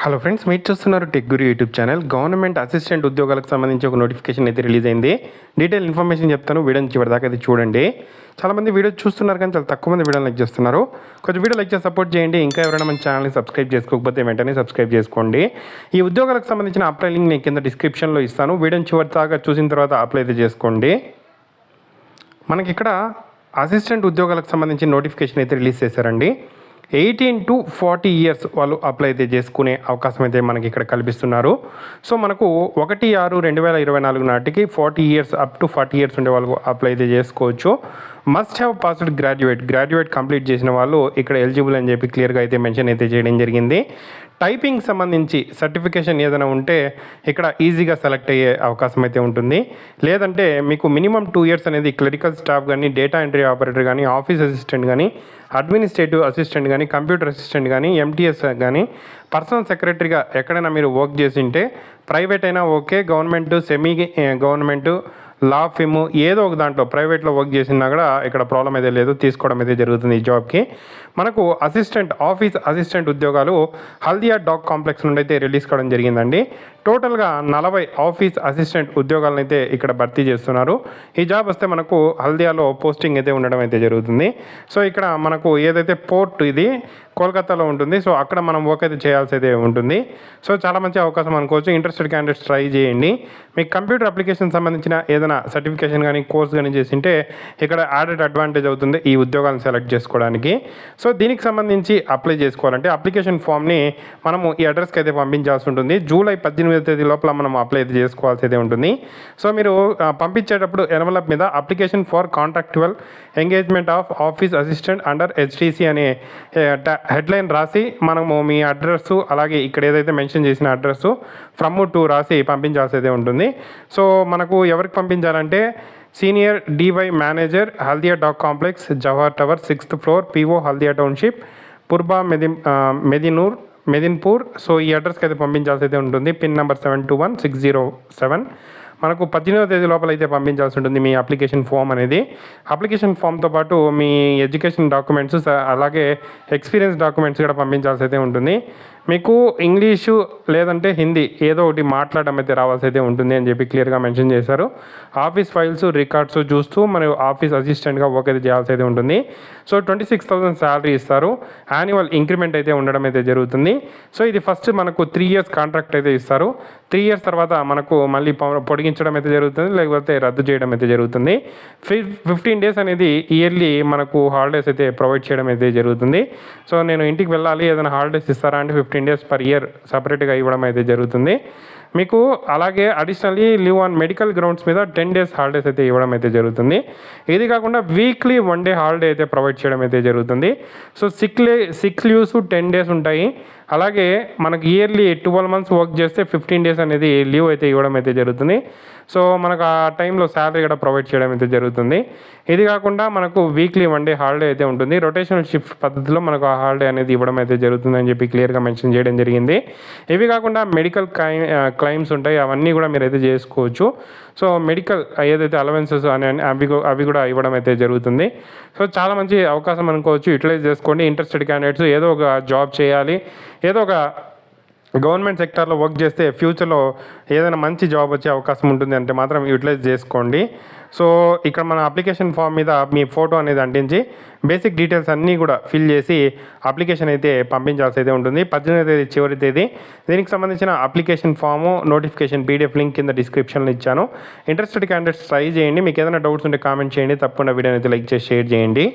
Hello friends మీరు చూస్తున్నారు tech గురి యూట్యూబ్ ఛానల్ గవర్నమెంట్ అసిస్టెంట్ ఉద్యోగాలకు సంబంధించి ఒక నోటిఫికేషన్ అయితే రిలీజ్ అయింది. డీటెయిల్ ఇన్ఫర్మేషన్ చెప్తాను. వీడియోని చివరి దాకా అయితే చూడండి. చాలామంది వీడియో చూస్తున్నారు కానీ చాలా తక్కువ మంది వీడియో లైక్ చేస్తున్నారు. కొంచెం వీడియో లైక్ చేసి సపోర్ట్ చేయండి. ఇంకా ఎవరైనా మన ఛానల్ని సబ్స్క్రైబ్ చేసుకోకపోతే వెంటనే సబ్స్క్రైబ్ చేసుకోండి. ఈ ఉద్యోగాలకు సంబంధించిన అప్లై లింక్ నేను కింద డిస్క్రిప్షన్లో ఇస్తాను. వీడియోని చివరి దాకా చూసిన తర్వాత అప్లై అయితే చేసుకోండి. మనకి ఇక్కడ అసిస్టెంట్ ఉద్యోగాలకు సంబంధించిన నోటిఫికేషన్ అయితే రిలీజ్ చేశారండి. ఎయిటీన్ టు ఫార్టీ ఇయర్స్ వాళ్ళు అప్లై అయితే చేసుకునే అవకాశం అయితే మనకి ఇక్కడ కల్పిస్తున్నారు. సో మనకు ఒకటి ఆరు రెండు వేల ఇరవై నాలుగు నాటికి forty years up to forty years ఉండే వాళ్ళు అప్లై అయితే చేసుకోవచ్చు. Must have passed graduate graduate complete చేసిన వాళ్ళు ఇక్కడ ఎలిజిబుల్ అని చెప్పి క్లియర్గా అయితే మెన్షన్ అయితే చేయడం జరిగింది. టైపింగ్ సంబంధించి సర్టిఫికేషన్ ఏదైనా ఉంటే ఇక్కడ ఈజీగా సెలెక్ట్ అయ్యే అవకాశం అయితే ఉంటుంది. లేదంటే మీకు మినిమం టూ ఇయర్స్ అనేది క్లరికల్ స్టాఫ్ కానీ డేటా ఎంట్రీ ఆపరేటర్ కానీ ఆఫీస్ అసిస్టెంట్ కానీ అడ్మినిస్ట్రేటివ్ అసిస్టెంట్ కానీ కంప్యూటర్ అసిస్టెంట్ కానీ ఎంటీఎస్ కానీ పర్సనల్ సెక్రటరీగా ఎక్కడైనా మీరు వర్క్ చేసి ఉంటే ప్రైవేట్ అయినా okay government semi government law firm ఏదో ఒక దాంట్లో ప్రైవేట్లో వర్క్ చేసినా కూడా ఇక్కడ ప్రాబ్లం అయితే లేదు తీసుకోవడం అయితే జరుగుతుంది ఈ జాబ్కి. మనకు అసిస్టెంట్ ఆఫీస్ అసిస్టెంట్ ఉద్యోగాలు హల్దియా డాక్ కాంప్లెక్స్ నుండి అయితే రిలీజ్ కావడం జరిగిందండి. టోటల్గా నలభై ఆఫీస్ అసిస్టెంట్ ఉద్యోగాలను అయితే ఇక్కడ భర్తీ చేస్తున్నారు. ఈ జాబ్ వస్తే మనకు హల్దియాలో పోస్టింగ్ అయితే ఉండడం అయితే జరుగుతుంది. సో ఇక్కడ మనకు ఏదైతే పోర్ట్ ఇది కోల్కతాలో ఉంటుంది. సో అక్కడ మనం వర్క్ అయితే చేయాల్సి అయితే ఉంటుంది. సో చాలా మంచి అవకాశం అనుకోవచ్చు. ఇంట్రెస్టెడ్ క్యాండిడేట్స్ ట్రై చేయండి. మీకు కంప్యూటర్ అప్లికేషన్ సంబంధించిన ఏదైనా సర్టిఫికేషన్ కానీ కోర్స్ కానీ చేసింటే ఇక్కడ యాడెడ్ అడ్వాంటేజ్ అవుతుంది ఈ ఉద్యోగాలను సెలెక్ట్ చేసుకోవడానికి. సో దీనికి సంబంధించి అప్లై చేసుకోవాలంటే అప్లికేషన్ ఫామ్ని మనము ఈ అడ్రస్కి అయితే పంపించాల్సి ఉంటుంది. జూలై పద్దెనిమిది తేదీ లోపల మనం అప్లై అయితే చేసుకోవాల్సి ఉంటుంది. సో మీరు పంపించేటప్పుడు ఎన్వలప్ మీద application for contractual engagement of office assistant under HTC అనే హెడ్లైన్ రాసి మనము మీ అడ్రస్ అలాగే ఇక్కడ ఏదైతే మెన్షన్ చేసిన అడ్రస్ ఫ్రమ్ టు రాసి పంపించాల్సి అయితే ఉంటుంది. సో మనకు ఎవరికి పంపించాలంటే senior DY manager Haldia dock complex Jawahar tower sixth floor PO Haldia township Purba మెది మెదినూర్ మెదిన్పూర్. సో ఈ అడ్రస్కి అయితే పంపించాల్సి అయితే ఉంటుంది. Pin number seven two one six zero seven. మనకు పద్దెనిమిదవ తేదీ లోపల అయితే పంపించాల్సి ఉంటుంది మీ అప్లికేషన్ ఫామ్ అనేది. అప్లికేషన్ ఫామ్తో పాటు మీ ఎడ్యుకేషన్ డాక్యుమెంట్స్ అలాగే ఎక్స్పీరియన్స్ డాక్యుమెంట్స్ కూడా పంపించాల్సి అయితే ఉంటుంది. మీకు ఇంగ్లీషు లేదంటే హిందీ ఏదో ఒకటి మాట్లాడడం అయితే రావాల్సి అయితే ఉంటుంది అని చెప్పి క్లియర్గా మెన్షన్ చేశారు. ఆఫీస్ ఫైల్స్ రికార్డ్స్ చూస్తూ మరియు ఆఫీస్ అసిస్టెంట్గా వర్క్ అయితే చేయాల్సి అయితే ఉంటుంది. So twenty six thousand salary ఇస్తారు. యాన్యువల్ ఇంక్రిమెంట్ అయితే ఉండడం అయితే జరుగుతుంది. సో ఇది ఫస్ట్ మనకు త్రీ ఇయర్స్ కాంట్రాక్ట్ అయితే ఇస్తారు. త్రీ ఇయర్స్ తర్వాత మనకు మళ్ళీ పొడిగించడం అయితే జరుగుతుంది. లేకపోతే రద్దు చేయడం అయితే జరుగుతుంది. ఫిఫ్టీన్ డేస్ అనేది ఇయర్లీ మనకు హాలిడేస్ అయితే ప్రొవైడ్ చేయడం అయితే జరుగుతుంది. సో నేను ఇంటికి వెళ్ళాలి ఏదైనా హాలిడేస్ ఇస్తారా అంటే ఫిఫ్టీన్ ఇండియాస్ పర్ ఇయర్ సపరేట్గా ఇవ్వడం అయితే జరుగుతుంది. మీకు అలాగే additionally leave on medical grounds మీద టెన్ డేస్ హాలిడేస్ అయితే ఇవ్వడం అయితే జరుగుతుంది. ఇది కాకుండా వీక్లీ వన్ డే హాలిడే అయితే ప్రొవైడ్ చేయడం అయితే జరుగుతుంది. సో సిక్ లే సిక్ లీవ్స్ టెన్ డేస్ ఉంటాయి. అలాగే మనకు ఇయర్లీ ట్వెల్వ్ మంత్స్ వర్క్ చేస్తే ఫిఫ్టీన్ డేస్ అనేది లీవ్ అయితే ఇవ్వడం అయితే జరుగుతుంది. సో మనకు ఆ టైంలో శాలరీ కూడా ప్రొవైడ్ చేయడం అయితే జరుగుతుంది. ఇది కాకుండా మనకు వీక్లీ వన్ డే హాలిడే అయితే ఉంటుంది. రొటేషనల్ షిఫ్ట్ పద్ధతిలో మనకు ఆ హాలిడే అనేది ఇవ్వడం అయితే జరుగుతుంది అని చెప్పి క్లియర్గా మెన్షన్ చేయడం జరిగింది. ఇవి కాకుండా మెడికల్ క్లైమ్స్ ఉంటాయి అవన్నీ కూడా మీరు అయితే చేసుకోవచ్చు. సో మెడికల్ ఏదైతే అలవెన్సెస్ అని అవి అవి కూడా ఇవ్వడం అయితే జరుగుతుంది. సో చాలా మంచి అవకాశం అనుకోవచ్చు. యూటిలైజ్ చేసుకోండి. ఇంట్రెస్టెడ్ క్యాండిడేట్స్ ఏదో ఒక జాబ్ చేయాలి. ఏదో ఒక గవర్నమెంట్ సెక్టార్లో వర్క్ చేస్తే ఫ్యూచర్లో ఏదైనా మంచి జాబ్ వచ్చే అవకాశం ఉంటుంది అంటే మాత్రం యూటిలైజ్ చేసుకోండి. సో ఇక్కడ మన అప్లికేషన్ ఫామ్ మీద మీ ఫోటో అనేది అంటించి బేసిక్ డీటెయిల్స్ అన్నీ కూడా ఫిల్ చేసి అప్లికేషన్ అయితే పంపించాల్సి అయితే ఉంటుంది. పద్దెనిమిది తేదీ చివరి తేదీ. దీనికి సంబంధించిన application form notification PDF link కింద డిస్క్రిప్షన్లో ఇచ్చాను. ఇంట్రెస్టెడ్ క్యాండిడేట్స్ ట్రై చేయండి. మీకు ఏదైనా డౌట్స్ ఉంటే కామెంట్ చేయండి. తప్పకుండా వీడియోని అయితే లైక్ చేసి షేర్ చేయండి.